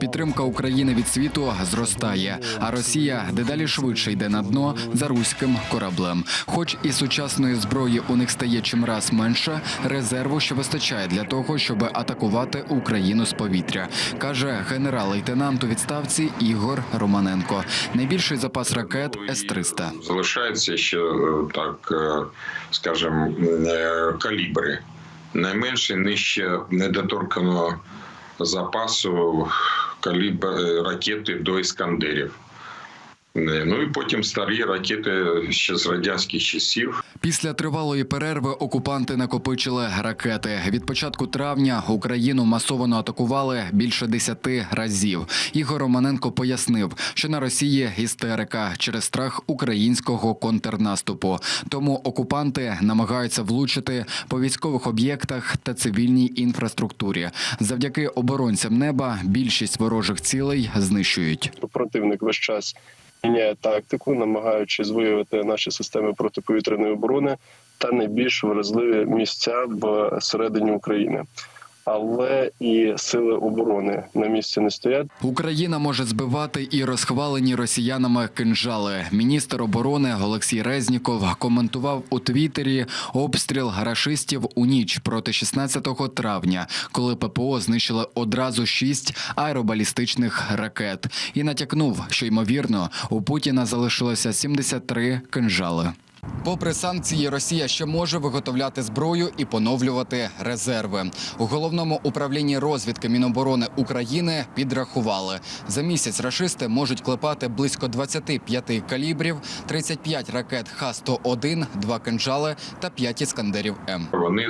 Підтримка України від світу зростає, а Росія дедалі швидше йде на дно за руським кораблем. Хоч і сучасної зброї у них стає чимраз менше, резерву ще вистачає для того, щоб атакувати Україну з повітря, каже генерал-лейтенант у відставці Ігор Романенко. Найбільший запас ракет С-300. залишаються ще е, так, е, скажімо, е, калібри. Найменше нижче недоторканого запасу калібр е, ракети до іскандерів. Е, Ну і потім старі ракети ще з радянських часів. Після тривалої перерви окупанти накопичили ракети. Від початку травня Україну масово атакували більше десяти разів. Ігор Романенко пояснив, що на Росії істерика через страх українського контрнаступу. Тому окупанти намагаються влучити по військових об'єктах та цивільній інфраструктурі. Завдяки оборонцям неба більшість ворожих цілей знищують. противник весь час міняє тактику, намагаючись виявити наші системи протиповітряної оборони та найбільш вразливі місця в середині України. Але і сили оборони на місці не стоять. Україна може збивати і розхвалені росіянами кинжали. Міністр оборони Олексій Резніков коментував у Твіттері обстріл рашистів у ніч проти 16 травня, коли ППО знищили одразу шість аеробалістичних ракет, і натякнув, що ймовірно у Путіна залишилося 73 кинжали. Попри санкції, Росія ще може виготовляти зброю і поновлювати резерви. У головному управлінні розвідки Міноборони України підрахували за місяць. Рашисти можуть клепати близько 25 калібрів, 35 ракет Х-101, 2 кинжали та 5 іскандерів М. Вони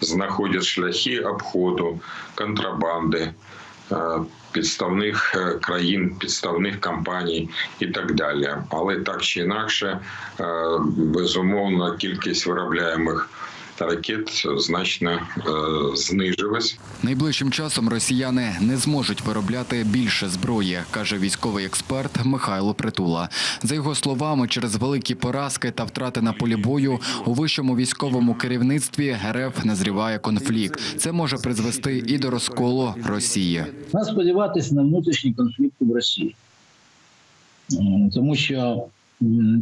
знаходять шляхи обходу, контрабанди. Е, Підставних е, країн, підставних компаній і так далі, але так чи інакше, е, безумовно, кількість виробляємих ракет значно е, знижилась. Найближчим часом росіяни не зможуть виробляти більше зброї, каже військовий експерт Михайло Притула. За його словами, через великі поразки та втрати на полі бою у вищому військовому керівництві РФ назріває конфлікт. Це може призвести і до розколу Росії. Треба сподіватися на внутрішні конфлікти в Росії, тому що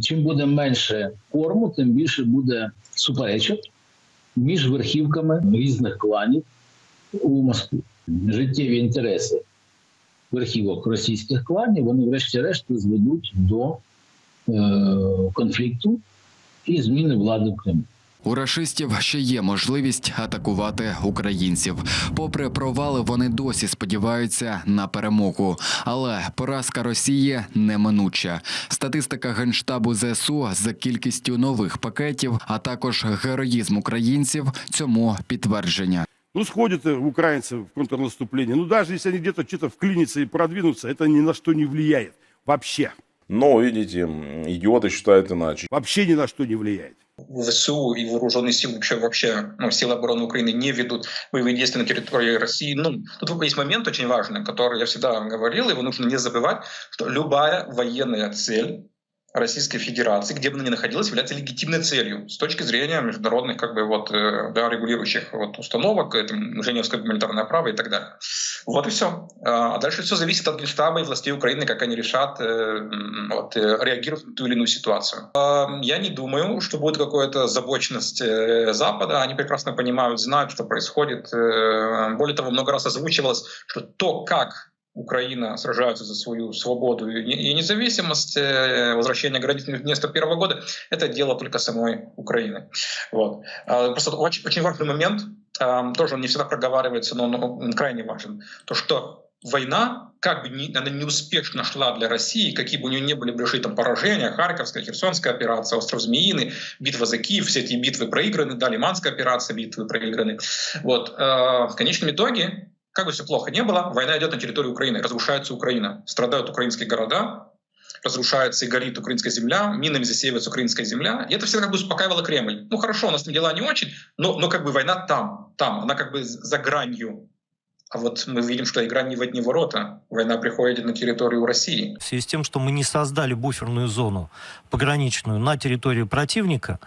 чим буде менше корму, тим більше буде суперечок між верхівками різних кланів у Москві. Життєві інтереси верхівок російських кланів вони, врешті-решт, зведуть до е, конфлікту і зміни влади в Кремлі. У рашистів ще є можливість атакувати українців. Попри провали, вони досі сподіваються на перемогу. Але поразка Росії неминуча. Статистика генштабу ЗСУ за кількістю нових пакетів, а також героїзм українців цьому підтвердження. Ну, сходят э, украинцы в контрнаступление. Ну, даже если они где-то что-то вклинятся и продвинутся, это ни на что не влияет. Вообще. Но, видите, м, идиоты считают иначе. Вообще ни на что не влияет. ВСУ и вооруженные силы вообще, вообще ну, силы обороны Украины не ведут боевые действия на территории России. Ну, тут есть момент очень важный, который я всегда говорил, его нужно не забывать, что любая военная цель Российской Федерации, где бы она ни находилась, является легитимной целью с точки зрения международных как бы, вот, э, да, регулирующих вот, установок, это, Женевское гуманитарное право и так далее. Вот и все. А дальше все зависит от Генштаба и властей Украины, как они решат э, вот, э, реагировать на ту или иную ситуацию. А, Я не думаю, что будет какая-то забоченность э, Запада. Они прекрасно понимают, знают, что происходит. Э, Более того, много раз озвучивалось, что то, как Украина сражается за свою свободу и не- и независимость, э, возвращение границ 91 года, это дело только самой Украины. Вот. А, Просто очень, очень важный момент, а, тоже он не всегда проговаривается, но он- крайне важен. То, что война, как бы не, она неуспешно шла для России, какие бы у нее не были большие там поражения, Харьковская, Херсонская операция, остров Змеиный, битва за Киев, все эти битвы проиграны, да, Лиманская операция, битвы проиграны. Вот. э, В конечном итоге, как бы все плохо не было, война идет на территорию Украины, разрушается Украина, страдают украинские города, разрушается и горит украинская земля, минами засеивается украинская земля. И это всегда как бы успокаивало Кремль. Ну хорошо, у нас там дела не очень, но, но как бы война там, там, она как бы за гранью. А вот мы видим, что игра не в одни ворота. Война приходит на территорию России. В связи с тем, что мы не создали буферную зону пограничную на территории противника,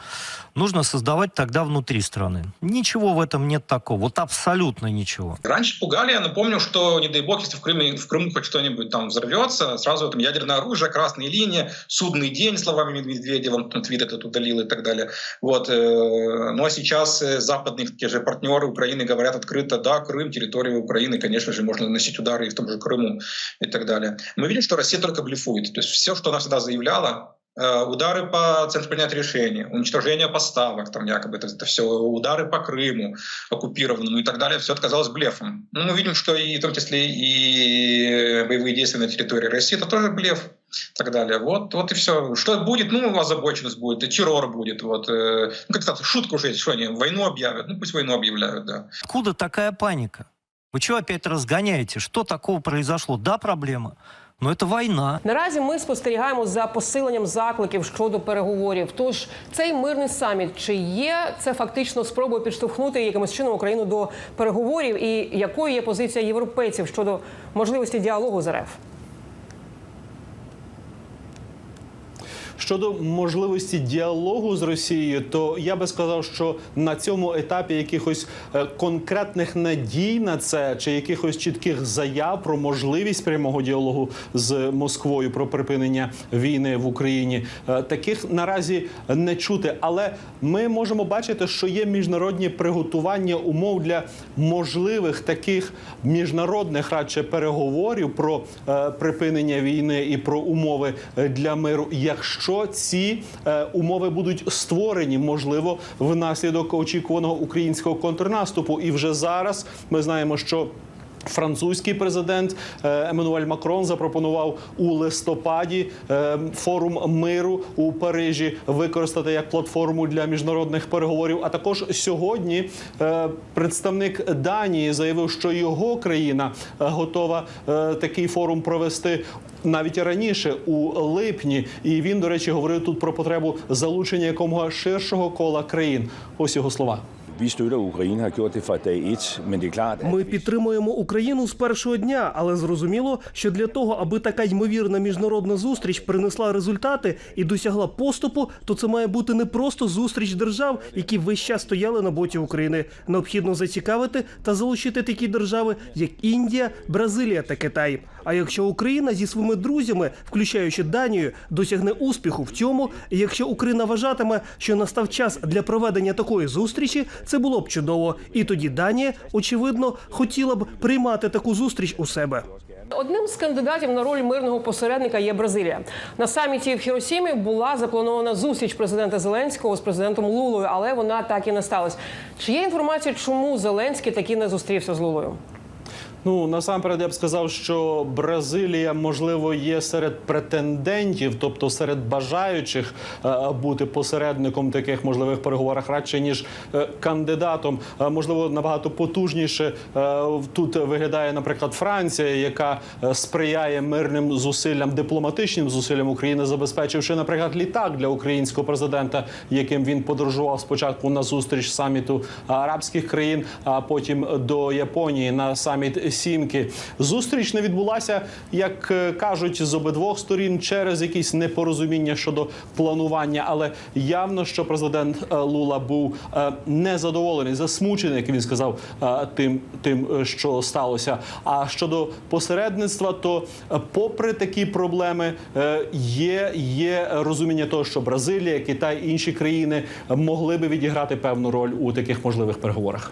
нужно создавать тогда внутри страны. Ничего в этом нет такого, вот абсолютно ничего. Раньше пугали, я напомню, что, не дай бог, если в Крыму, в Крыму хоть что-нибудь там взорвется, сразу там ядерное оружие, красные линии, судный день, словами Медведева, он там твит этот удалил и так далее. Вот. Ну а сейчас э, западные те же партнеры Украины говорят открыто, да, Крым, территория Украины, конечно же, можно наносить удары и в том же Крыму и так далее. Мы видим, что Россия только блефует. То есть все, что она всегда заявляла, э, удары по центру принятия решений, уничтожение поставок, там якобы это, это все удары по Крыму оккупированному и так далее, все оказалось блефом. Ну, мы видим, что и в том числе и боевые действия на территории России это тоже блеф и так далее. Вот, вот и все. Что будет? Ну, озабоченность будет, и террор будет. Вот. э, Ну, как сказать, шутка уже что они войну объявят. Ну, пусть войну объявляют, да. Откуда такая паника? Вы чего опять разгоняете? Что такого произошло? Да, проблема. Ну, це війна. Наразі ми спостерігаємо за посиленням закликів щодо переговорів. Тож цей мирний саміт чи є це фактично спробою підштовхнути якимось чином Україну до переговорів, і якою є позиція європейців щодо можливості діалогу з РФ? Щодо можливості діалогу з Росією, то я би сказав, що на цьому етапі якихось е, конкретних надій на це чи якихось чітких заяв про можливість прямого діалогу з Москвою про припинення війни в Україні е, таких наразі не чути. Але ми можемо бачити, що є міжнародні приготування умов для можливих таких міжнародних радше переговорів про е, припинення війни і про умови для миру, якщо ці е, умови будуть створені, можливо, внаслідок очікуваного українського контрнаступу. І вже зараз ми знаємо, що. Французький президент е, Еммануель Макрон запропонував у листопаді е, форум миру у Парижі використати як платформу для міжнародних переговорів. А також сьогодні е, представник Данії заявив, що його країна готова такий форум провести. Навіть раніше у липні, і він, до речі, говорив тут про потребу залучення якомога ширшого кола країн. Ось його слова. Vi støtter Ukraine, har gjort det fra dag et, men det er klart, Ми підтримуємо Україну з першого дня, але зрозуміло, що для того, аби така ймовірна міжнародна зустріч принесла результати і досягла поступу, то це має бути не просто зустріч держав, які весь час стояли на боці України. Необхідно зацікавити та залучити такі держави, як Індія, Бразилія та Китай. А якщо Україна зі своїми друзями, включаючи Данію, досягне успіху в цьому, і якщо Україна вважатиме, що настав час для проведення такої зустрічі, це було б чудово. І тоді Данія, очевидно, хотіла б приймати таку зустріч у себе. Одним з кандидатів на роль мирного посередника є Бразилія. На саміті в Хіросімі була запланована зустріч президента Зеленського з президентом Лулою, але вона так і не сталася. Чи є інформація, чому Зеленський таки не зустрівся з Лулою? Ну насамперед я б сказав, що Бразилія можливо є серед претендентів, тобто серед бажаючих е, бути посередником таких можливих переговорах, радше ніж е, кандидатом. Е, Можливо, набагато потужніше тут виглядає, наприклад, Франція, яка сприяє мирним зусиллям, дипломатичним зусиллям України, забезпечивши, наприклад, літак для українського президента, яким він подорожував спочатку на зустріч саміту арабських країн, а потім до Японії на саміт сімки. Зустріч не відбулася, як е, кажуть, з обидвох сторін через якісь непорозуміння щодо планування. Але явно, що президент е, Лула був е, незадоволений, засмучений, як він сказав, тим, тим, що сталося. А щодо посередництва, то попри такі проблеми є, є розуміння того, що Бразилія, Китай інші країни могли би відіграти певну роль у таких можливих переговорах.